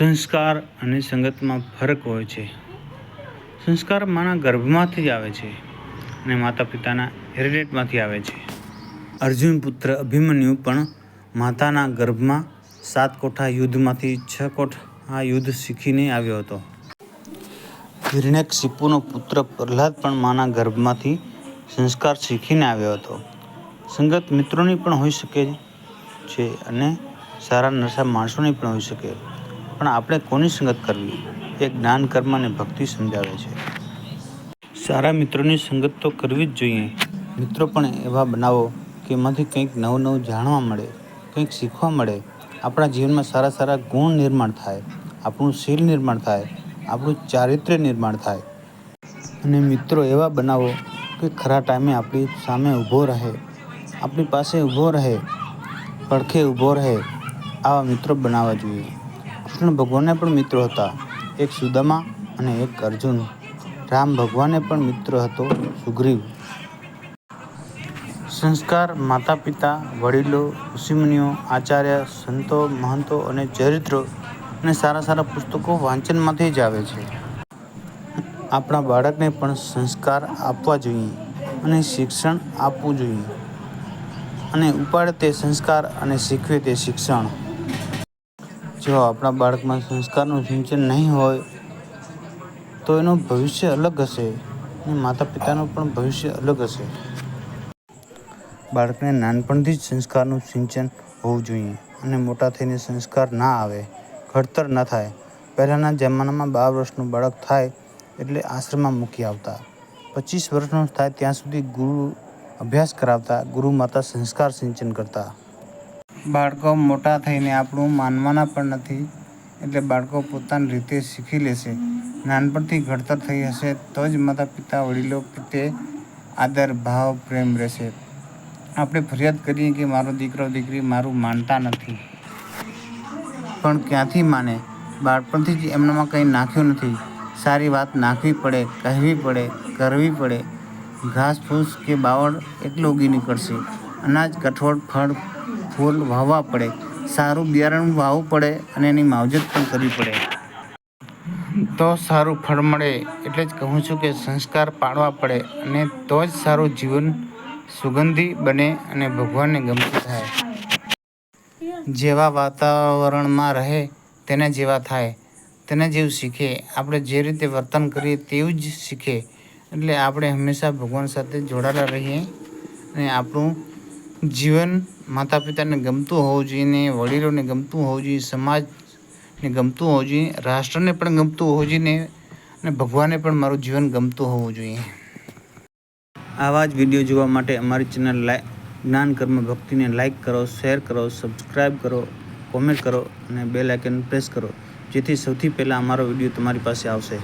સંસ્કાર અને સંગતમાં ફરક હોય છે. સંસ્કાર માના ગર્ભમાંથી જ આવે છે અને માતા પિતાના હેરિટેટમાંથી આવે છે. અર્જુન પુત્ર અભિમન્યુ પણ માતાના ગર્ભમાં સાત કોઠા યુદ્ધમાંથી છ કોઠા યુદ્ધ શીખીને આવ્યો હતો. હિરણ્યકશિપુનો પુત્ર પ્રહલાદ પણ માના ગર્ભમાંથી સંસ્કાર શીખીને આવ્યો હતો. સંગત મિત્રોની પણ હોઈ શકે છે અને સારા નરસા માણસોની પણ હોઈ શકે. પણ આપણે કોની સંગત કરવી? એ જ્ઞાન, કર્મ અને ભક્તિ સમજાવે છે. સારા મિત્રોની સંગત તો કરવી જ જોઈએ. મિત્રો પણ એવા બનાવો કે એમાંથી કંઈક નવું નવું જાણવા મળે, કંઈક શીખવા મળે. આપણા જીવનમાં સારા સારા ગુણ નિર્માણ થાય, આપણું શીલ નિર્માણ થાય, આપણું ચારિત્ર્ય નિર્માણ થાય. અને મિત્રો, એવા બનાવો કે ખરા ટાઈમે આપણી સામે ઊભો રહે, આપણી પાસે ઊભો રહે, પડખે ઊભો રહે, આવા મિત્રો બનાવવા જોઈએ. કૃષ્ણ ભગવાનને પણ મિત્રો હતા, એક સુદામા અને એક અર્જુન. રામ ભગવાને પણ મિત્ર હતો, સુગ્રીવ. સંસ્કાર માતા પિતા વડીલો, ઋષિમુનિઓ, આચાર્ય, સંતો, મહંતો અને ચરિત્રો અને સારા સારા પુસ્તકો વાંચનમાંથી જ આવે છે. આપણા બાળકને પણ સંસ્કાર આપવા જોઈએ અને શિક્ષણ આપવું જોઈએ. અને ઉપાડે તે સંસ્કાર અને શીખવે તે શિક્ષણ. જો આપણા બાળકમાં સંસ્કારનું સિંચન નહીં હોય, તો એનું ભવિષ્ય અલગ હશે અને માતા પિતાનું પણ ભવિષ્ય અલગ હશે. બાળકને નાનપણથી જ સંસ્કારનું સિંચન હોવું જોઈએ અને મોટા થઈને સંસ્કાર ના આવે, ઘડતર ન થાય. પહેલાંના જમાનામાં બાર વર્ષનું બાળક થાય એટલે આશ્રમમાં મૂકી આવતા. પચીસ વર્ષનું થાય ત્યાં સુધી ગુરુ અભ્યાસ કરાવતા, ગુરુ માતા સંસ્કાર સિંચન કરતા. બાળકો મોટા થઈને આપણું માનવાના પણ નથી, એટલે બાળકો પોતાની રીતે શીખી લેશે. નાનપણથી ઘડતર થઈ હશે તો જ માતા પિતા વડીલો પ્રત્યે આદર, ભાવ, પ્રેમ રહેશે. આપણે ફરિયાદ કરીએ કે મારો દીકરો, દીકરી મારું માનતા નથી. પણ ક્યાંથી માને? બાળપણથી જ એમનામાં કંઈ નાખ્યું નથી. સારી વાત નાખવી પડે, કહેવી પડે, કરવી પડે. ઘાસ, ફૂસ કે બાવળ એટલું ઉગી નીકળશે. અનાજ, કઠોળ, ફળ ફૂલ વાવવા પડે, સારું બિયારણ વાવવું પડે અને એની માવજત પણ કરવી પડે. તો સારું ફળ મળે એટલે જ કહું છું કે સંસ્કાર પાડવા પડે અને તો જ સારું જીવન સુગંધી બને અને ભગવાનને ગમતું થાય. જેવા વાતાવરણમાં રહે તેને જેવા થાય. તેને જેવું શીખે. આપણે જે રીતે વર્તન કરીએ તેવું જ શીખે. એટલે આપણે હંમેશા ભગવાન સાથે જોડાયેલા રહીએ અને આપણું જીવન માતા પિતાને ગમતું હોવું જોઈએ વડીલોને ગમતું હોવું જોઈએ, સમાજને ગમતું હોવું જોઈએ, રાષ્ટ્રને પણ ગમતું હોવું જોઈએ અને ભગવાને પણ મારું જીવન ગમતું હોવું જોઈએ. આવા જ વીડિયો જોવા માટે અમારી ચેનલ લાઈ જ્ઞાન કર્મ ભક્તિને લાઈક કરો, શેર કરો સબસ્ક્રાઈબ કરો, કોમેન્ટ કરો અને બેલ આઇકન પ્રેસ કરો, જેથી સૌથી પહેલાં અમારો વીડિયો તમારી પાસે આવશે.